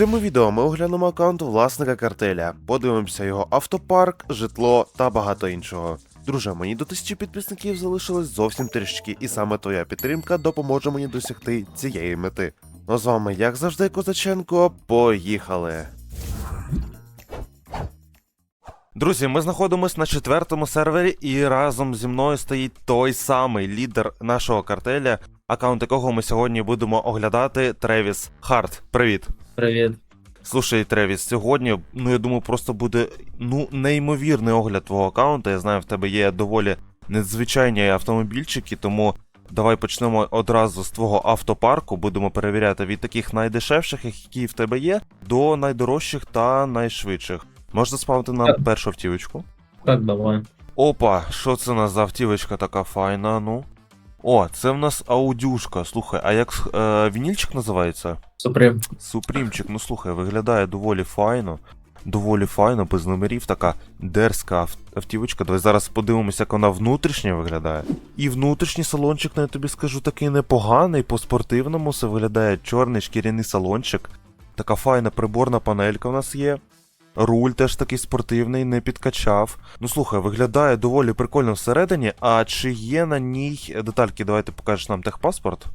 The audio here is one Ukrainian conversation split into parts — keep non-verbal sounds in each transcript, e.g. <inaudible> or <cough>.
цьому відео ми оглянемо аккаунт власника картеля, подивимося його автопарк, житло та багато іншого. Друже, мені до тисячі підписників залишилось зовсім трішки, і саме твоя підтримка допоможе мені досягти цієї мети. Ну з вами, як завжди, Козаченко, поїхали! Друзі, ми знаходимося на четвертому сервері, і разом зі мною стоїть той самий лідер нашого картеля, аккаунт якого ми сьогодні будемо оглядати Тревіс Харт. Привіт. Привіт. Слушай, Тревіс, сьогодні, ну я думаю, просто буде ну неймовірний огляд твого аккаунта. Я знаю, в тебе є доволі надзвичайні автомобільчики, тому давай почнемо одразу з твого автопарку. Будемо перевіряти від таких найдешевших, які в тебе є, до найдорожчих та найшвидших. Можна спавити нам першу автівочку? Так, давай. Опа, що це у нас за автівочка така файна, ну. О, це в нас аудюшка. Слухай, а як е, вінільчик називається? Суприм. Супрімчик, ну слухай, виглядає доволі файно. Доволі файно, без номерів, така дерзка ав- автівочка. Давай зараз подивимося, як вона внутрішня виглядає. І внутрішній салончик, я тобі скажу, такий непоганий, по-спортивному все виглядає чорний шкіряний салончик. Така файна приборна панелька в нас є. Руль теж такий спортивний, не підкачав. Ну слухай, виглядає доволі прикольно всередині. А чи є на ній детальки? Давай ти покажеш нам техпаспорт.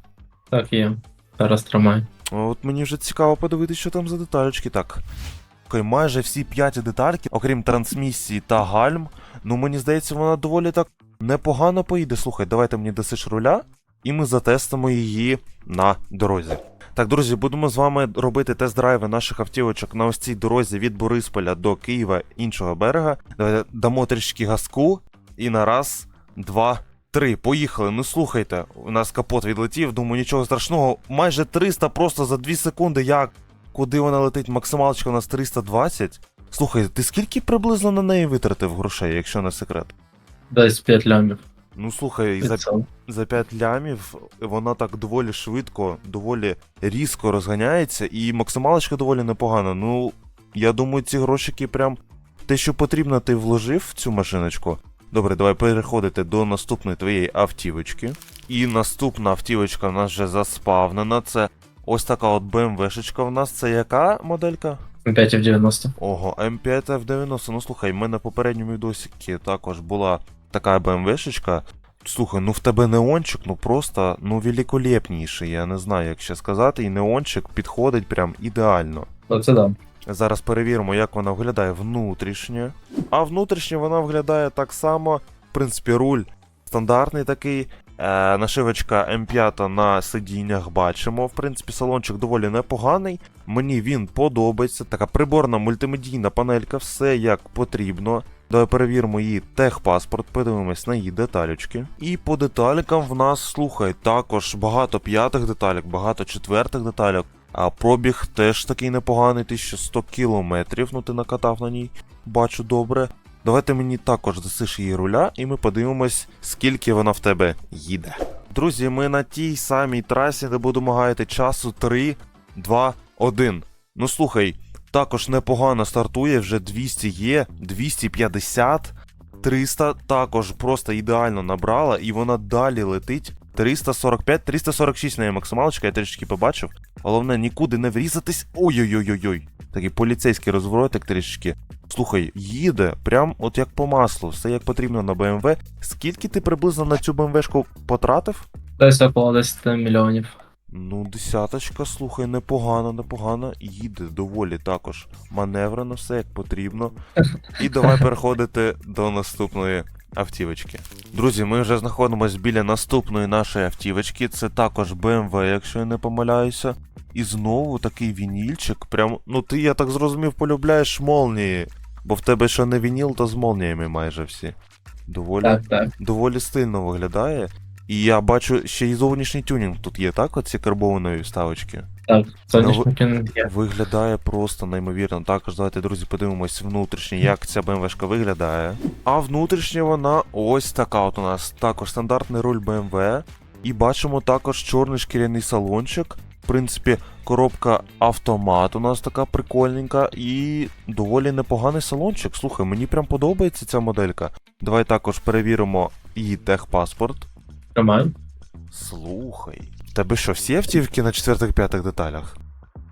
Так, є. Зараз тримай. От мені вже цікаво подивитися, що там за деталечки. Так. Окей, майже всі п'ять детальки, окрім трансмісії та гальм. Ну мені здається, вона доволі так непогано поїде. Слухай, давайте мені дасиш руля, і ми затестимо її на дорозі. Так, друзі, будемо з вами робити тест-драйви наших автівочок на ось цій дорозі від Борисполя до Києва іншого берега. Давайте дамо трішки газку. І на раз, два, три. Поїхали. Ну слухайте, у нас капот відлетів, думаю, нічого страшного. Майже 300 просто за 2 секунди. Як? Куди вона летить? Максималочка у нас 320. Слухай, ти скільки приблизно на неї витратив грошей, якщо не секрет? Десь 5 лямів. Ну слухай, за, за 5 лямів вона так доволі швидко, доволі різко розганяється, і максималочка доволі непогана. Ну, я думаю, ці грошики прям те, що потрібно, ти вложив в цю машиночку. Добре, давай переходити до наступної твоєї автівочки. І наступна автівочка в нас вже заспавнена. Це ось така от BMW-шечка в нас. Це яка моделька? М5 в 90. Ого, М5 F90. Ну слухай, в мене попередньому відосіки також була така BMW-шечка. Слухай, ну в тебе неончик, ну просто ну великолепніший, я не знаю, як ще сказати, і неончик підходить прям ідеально. Оце да. Зараз перевіримо, як вона виглядає внутрішньо. А внутрішньо вона виглядає так само. В принципі, руль стандартний такий. Е, нашивочка М5 на сидіннях бачимо. В принципі, салончик доволі непоганий. Мені він подобається. Така приборна мультимедійна панелька, все як потрібно. Давай перевіримо її техпаспорт, подивимось на її деталючки. І по деталікам в нас, слухай, також багато п'ятих деталік, багато четвертих деталік. А пробіг теж такий непоганий, 1100 кілометрів, ну ти накатав на ній, бачу добре. Давайте мені також дасиш її руля, і ми подивимось, скільки вона в тебе їде. Друзі, ми на тій самій трасі, де будемо гаяти часу 3, 2, 1. Ну слухай, також непогано стартує, вже 200 є, 250, 300 також просто ідеально набрала, і вона далі летить. 345, 346 неї максималочка, я трішки побачив. Головне, нікуди не врізатись. Ой-ой-ой-ой-ой. Такий поліцейський розворотик трішки. Слухай, їде прям от як по маслу, все як потрібно на BMW. Скільки ти приблизно на цю BMW-шку потратив? Десь около 10 мільйонів. Ну, десяточка, слухай, непогано, непогано. Їде доволі також маневрено, все як потрібно. І давай переходити до наступної автівочки. Друзі, ми вже знаходимося біля наступної нашої автівочки. Це також BMW, якщо я не помиляюся. І знову такий вінільчик. Прям, ну ти, я так зрозумів, полюбляєш молнії. Бо в тебе що не вініл, то з молніями майже всі. Доволі Так, так. доволі стильно виглядає. І я бачу, ще й зовнішній тюнінг тут є, так? Оці карбованої вставочки. Так. Ну, Сонячний кін є. Виглядає просто неймовірно. Також давайте, друзі, подивимось внутрішнє, як ця BMW виглядає. А внутрішня вона ось така от у нас. Також стандартний руль BMW. І бачимо також чорний шкіряний салончик. В принципі, коробка автомат у нас така прикольненька і доволі непоганий салончик. Слухай, мені прям подобається ця моделька. Давай також перевіримо її техпаспорт. Тримай. Слухай. в Тебе що, всі автівки на четвертих-п'ятих деталях?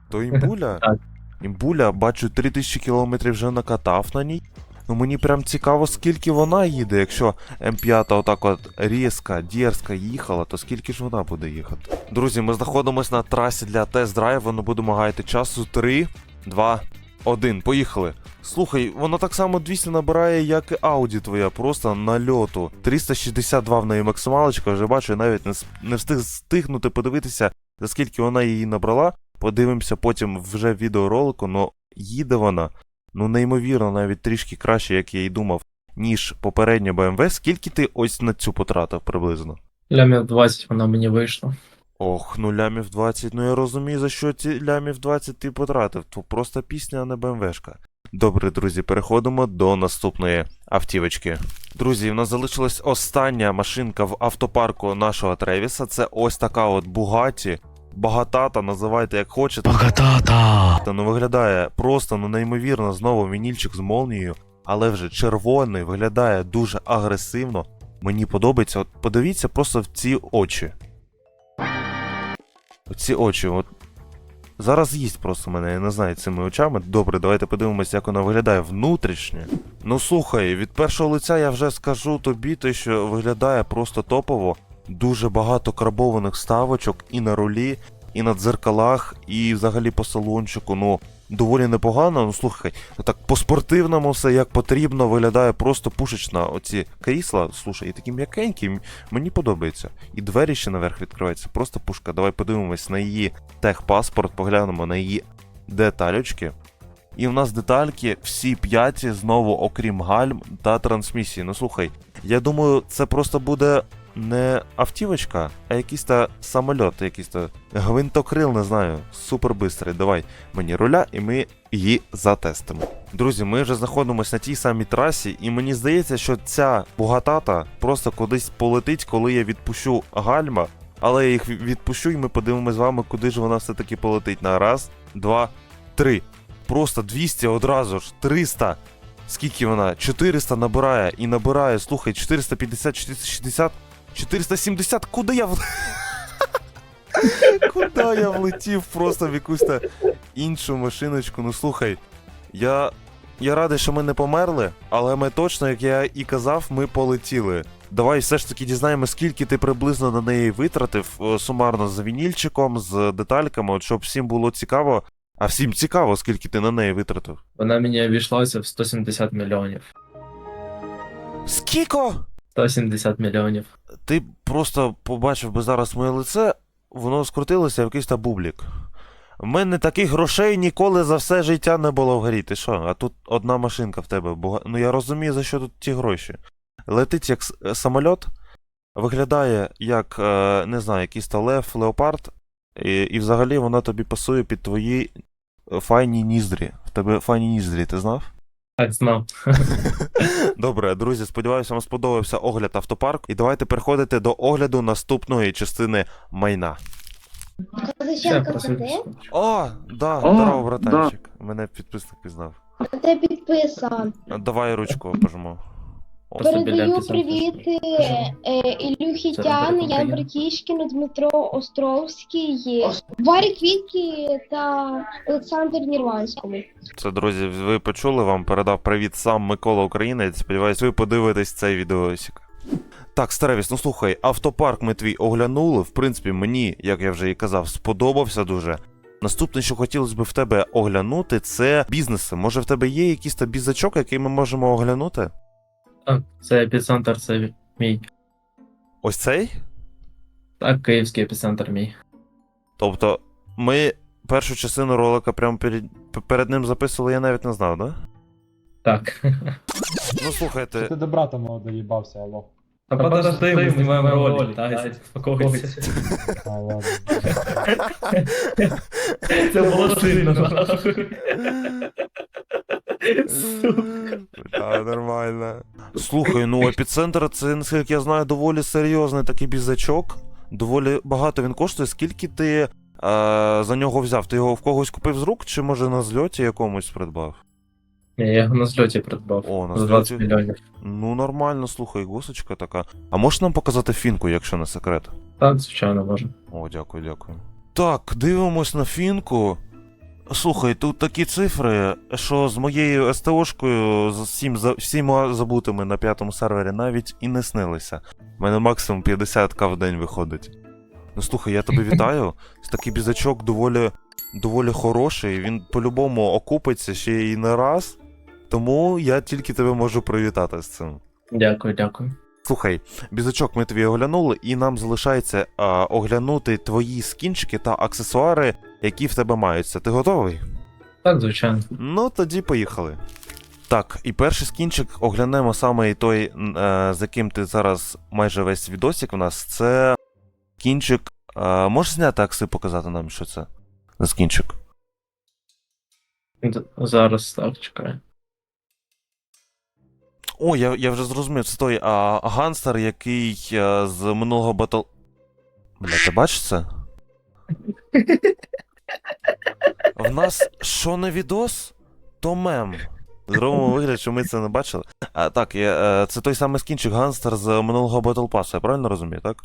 То імбуля? <laughs> Так. Імбуля, бачу, 3000 кілометрів вже накатав на ній. Ну мені прям цікаво, скільки вона їде. Якщо М5 отак от різка, дерзка їхала, то скільки ж вона буде їхати? Друзі, ми знаходимося на трасі для тест-драйву, не будемо гаяти часу. 3, 2, 1. Поїхали. Слухай, вона так само 200 набирає, як і Audi твоя, просто на льоту. 362 в неї максималочка, вже бачу, я навіть не, не встиг стигнути подивитися, за скільки вона її набрала. Подивимося потім вже в відеоролику, но їде вона, ну неймовірно, навіть трішки краще, як я і думав, ніж попередня BMW. Скільки ти ось на цю потратив приблизно? Лямів 20 вона мені вийшла. Ох, ну лямів 20, ну я розумію, за що ці лямів 20 ти потратив. То просто пісня, а не БМВшка. Добре, друзі, переходимо до наступної автівочки. Друзі, в нас залишилась остання машинка в автопарку нашого Тревіса. Це ось така от Бугаті. Багатата, називайте як хочете. Багатата. Та ну виглядає просто ну неймовірно знову вінільчик з молнією, але вже червоний, виглядає дуже агресивно. Мені подобається. От подивіться просто в ці очі. Ці очі, от. Зараз їсть просто мене, я не знаю цими очами. Добре, давайте подивимося, як вона виглядає внутрішнє. Ну слухай, від першого лиця я вже скажу тобі, те, що виглядає просто топово. Дуже багато карбованих ставочок і на рулі, і на дзеркалах, і взагалі по салончику. Ну, доволі непогано. Ну слухай, ну так по-спортивному все як потрібно, виглядає просто пушечна. Оці крісла, слушай, і такі м'якенькі, мені подобається. І двері ще наверх відкриваються. Просто пушка. Давай подивимось на її техпаспорт, поглянемо на її деталючки. І в нас детальки всі п'яті, знову, окрім гальм та трансмісії. Ну слухай, я думаю, це просто буде не автівочка, а якийсь та самольот, якийсь та гвинтокрил, не знаю, супер бистрий. Давай мені руля, і ми її затестимо. Друзі, ми вже знаходимося на тій самій трасі, і мені здається, що ця бугатата просто кудись полетить, коли я відпущу гальма. Але я їх відпущу, і ми подивимося з вами, куди ж вона все-таки полетить. На раз, два, три. Просто 200 одразу ж, 300. Скільки вона? 400 набирає і набирає, слухай, 450, 460, 470. Куди я в... <laughs> Куди я влетів просто в якусь та іншу машиночку? Ну слухай, я. Я радий, що ми не померли, але ми точно, як я і казав, ми полетіли. Давай все ж таки дізнаємо, скільки ти приблизно на неї витратив сумарно з вінільчиком, з детальками, от щоб всім було цікаво. А всім цікаво, скільки ти на неї витратив. Вона мені обійшлася в 170 мільйонів. Скільки? 170 мільйонів. Ти просто побачив би зараз моє лице, воно скрутилося в якийсь та бублік. В мене таких грошей ніколи за все життя не було в грі. Ти що? А тут одна машинка в тебе. Бога... Ну я розумію, за що тут ті гроші. Летить як е, самольот, виглядає як, е, не знаю, якийсь та лев, леопард, і, і взагалі вона тобі пасує під твої е, файні ніздрі. В тебе файні ніздрі, ти знав? Знав. <laughs> Добре, друзі, сподіваюся, вам сподобався огляд автопарку. І давайте переходити до огляду наступної частини майна. Це ти? О, да, здорово, братанчик. Мене підписник пізнав. Ти підписан. Давай ручку пожму. Передаю привіт е, Ілюхі Це Тян, Ян Братішкін, Дмитро Островський, Варі Квітки та Олександр Нірванському. Це, друзі, ви почули, вам передав привіт сам Микола Українець. Сподіваюсь, ви подивитесь цей відеосік. Так, Старевіс, ну слухай, автопарк ми твій оглянули. В принципі, мені, як я вже і казав, сподобався дуже. Наступне, що хотілося б в тебе оглянути, це бізнеси. Може, в тебе є якийсь та бізачок, який ми можемо оглянути? Так, це епіцентр, це мій. Ось цей? Так, київський епіцентр мій. Тобто, ми першу частину ролика прямо перед, перед ним записували, я навіть не знав, да? Так. Ну слухайте, ти до брата мого доїбався, алло. А подожди, ми знімаємо ролик. <laughs> А, ладно. Це було сильно, нахуй. Так, нормально. Слухай, ну епіцентр це, наскільки я знаю, доволі серйозний такий бізачок. Доволі багато він коштує. Скільки ти е, за нього взяв? Ти його в когось купив з рук, чи може на зльоті якомусь придбав? Ні, я його на зльоті придбав. О, на За 20 зльоті. мільйонів. Ну нормально, слухай, гусочка така. А можеш нам показати фінку, якщо не секрет? Так, звичайно, можна. О, дякую, дякую. Так, дивимось на фінку. Слухай, тут такі цифри, що з моєю СТОшкою, з всім, за- всіма забутими на п'ятому сервері навіть і не снилися. У мене максимум 50к в день виходить. Ну слухай, я тебе <laughs> вітаю. Такий бізачок доволі, доволі хороший, він по-любому окупиться ще і не раз. Тому я тільки тебе можу привітати з цим. Дякую, дякую. Слухай, бізачок ми тобі оглянули, і нам залишається а, оглянути твої скінчики та аксесуари, які в тебе маються. Ти готовий? Так, звичайно. Ну, тоді поїхали. Так, і перший скінчик оглянемо саме і той, е, з яким ти зараз майже весь відосик у нас. Це скінчик. Е, можеш зняти акси показати нам, що це? За скінчик. Зараз так, чекаю. О, я, я вже зрозумів, це той а, ганстер, який е, з минулого батл. Бля, ти бачиш це? <laughs> В нас що не відос, то мем. Зробимо вигляд, що ми це не бачили. А, так, я, е, це той самий скінчик ганстер з минулого Battle Pass, я правильно розумію, так?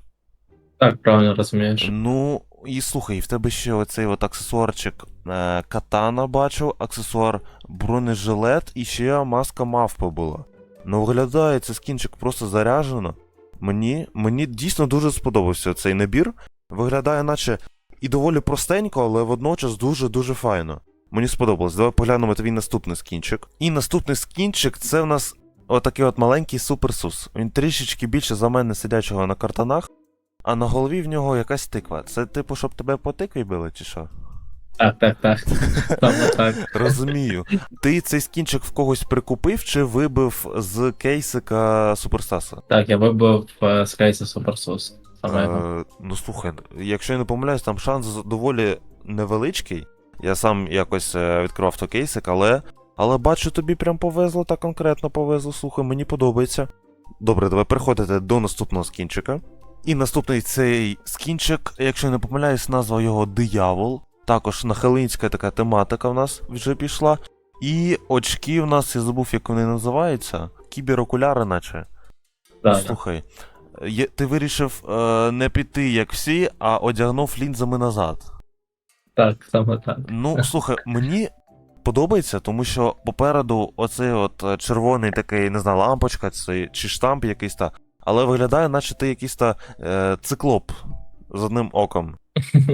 Так, правильно розумієш. Ну, і слухай, в тебе ще оцей от аксесуарчик е, катана бачив, аксесуар бронежилет і ще маска мавпи була. Ну, виглядає цей скінчик просто заряжено. Мені, мені дійсно дуже сподобався цей набір. Виглядає, наче і доволі простенько, але водночас дуже-дуже файно. Мені сподобалось. Давай поглянемо твій наступний скінчик. І наступний скінчик це в нас отакий от маленький суперсус. Він трішечки більше за мене сидячого на картанах. А на голові в нього якась тиква. Це типу, щоб тебе по тикві били, чи що? Так, так, так. Саме так. <laughs> Розумію. Ти цей скінчик в когось прикупив чи вибив з кейсика Суперстаса? Так, я вибив е, з кейсу Суперсус. Е, ну слухай, якщо я не помиляюсь, там шанс доволі невеличкий. Я сам якось е, відкривав той кейсик, але. Але бачу, тобі прям повезло та конкретно повезло. Слухай, мені подобається. Добре, давай переходити до наступного скінчика. І наступний цей скінчик, якщо я не помиляюсь, назва його Диявол. Також нахилинська така тематика в нас вже пішла. І очки в нас, я забув, як вони називаються. Кіберокуляри, наче. Да, да. Слухай, ти вирішив е, не піти як всі, а одягнув лінзами назад. Так, саме так. Ну, <laughs> слухай, мені подобається, тому що попереду оцей от е, червоний такий, не знаю, лампочка це, чи штамп якийсь та. Але виглядає, наче ти якийсь та е, циклоп з одним оком.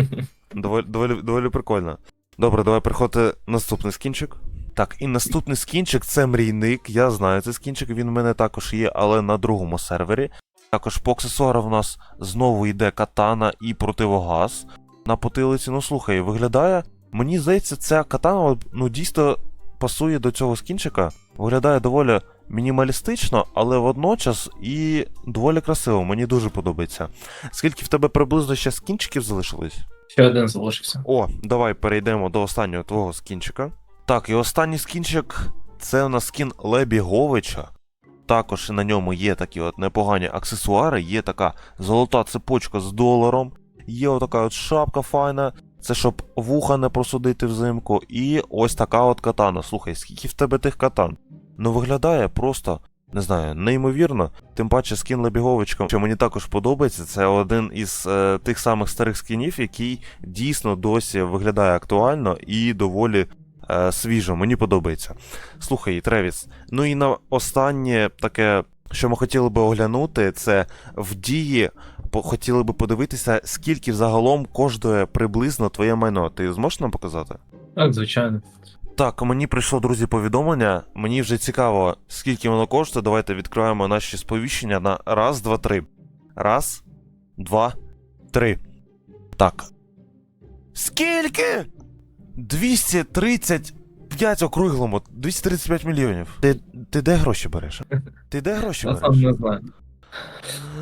<laughs> Доволі, доволі, доволі прикольно. Добре, давай переходити наступний скінчик. Так, і наступний скінчик це мрійник. Я знаю цей скінчик, він в мене також є, але на другому сервері. Також по аксесуару в нас знову йде катана і противогаз на потилиці. Ну слухай, виглядає. Мені здається, ця катана ну, дійсно пасує до цього скінчика. Виглядає доволі мінімалістично, але водночас і доволі красиво. Мені дуже подобається. Скільки в тебе приблизно ще скінчиків залишилось? Ще один залишився. О, давай перейдемо до останнього твого скінчика. Так, і останній скінчик це у нас скін Лебіговича. Також на ньому є такі от непогані аксесуари, є така золота цепочка з доларом, є отака от шапка файна, це щоб вуха не просудити взимку, і ось така от катана. Слухай, скільки в тебе тих катан? Ну виглядає просто, не знаю, неймовірно. Тим паче скін Лебіговичка, що мені також подобається, це один із е, тих самих старих скінів, який дійсно досі виглядає актуально і доволі е, свіжо. Мені подобається. Слухай, Тревіс, ну і на останнє таке, що ми хотіли би оглянути, це в дії. Хотіли би подивитися, скільки взагалом коштує приблизно твоє майно. Ти зможеш нам показати? Так, звичайно. Так, мені прийшло, друзі, повідомлення. Мені вже цікаво, скільки воно коштує. Давайте відкриваємо наші сповіщення на раз, два, три. Раз, два, три. Так. Скільки? 235 округлому, 235 мільйонів. Ти, ти де гроші береш? Ти де гроші <laughs> Я береш? сам не знаю.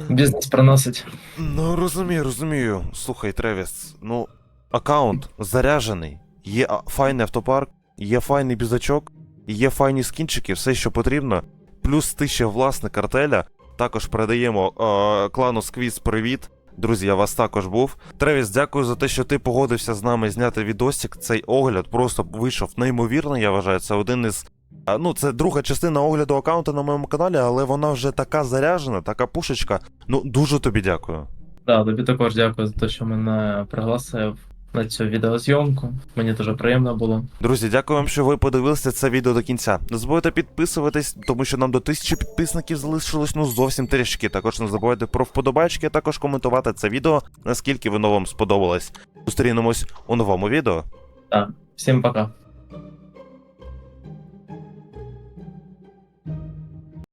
Бізнес приносить. Ну, розумію, розумію. Слухай, Тревіс, ну, аккаунт заряджений, є файний автопарк, є файний бізачок, є файні скінчики, все, що потрібно. Плюс ти ще власник картеля. Також передаємо е, клану Сквіз привіт. Друзі, я вас також був. Тревіс, дякую за те, що ти погодився з нами зняти відосик. Цей огляд просто вийшов неймовірно, я вважаю. Це один із. Ну, це друга частина огляду аккаунту на моєму каналі, але вона вже така заряжена, така пушечка. Ну, дуже тобі дякую. Да, тобі також дякую за те, що мене пригласив. На цю відеозйомку. Мені дуже приємно було. Друзі, дякую вам, що ви подивилися це відео до кінця. Не забувайте підписуватись, тому що нам до тисячі підписників залишилось ну зовсім трішки. Також не забувайте про вподобайки, а також коментувати це відео, наскільки воно вам сподобалось. Зустрінемось у новому відео. Всім пока.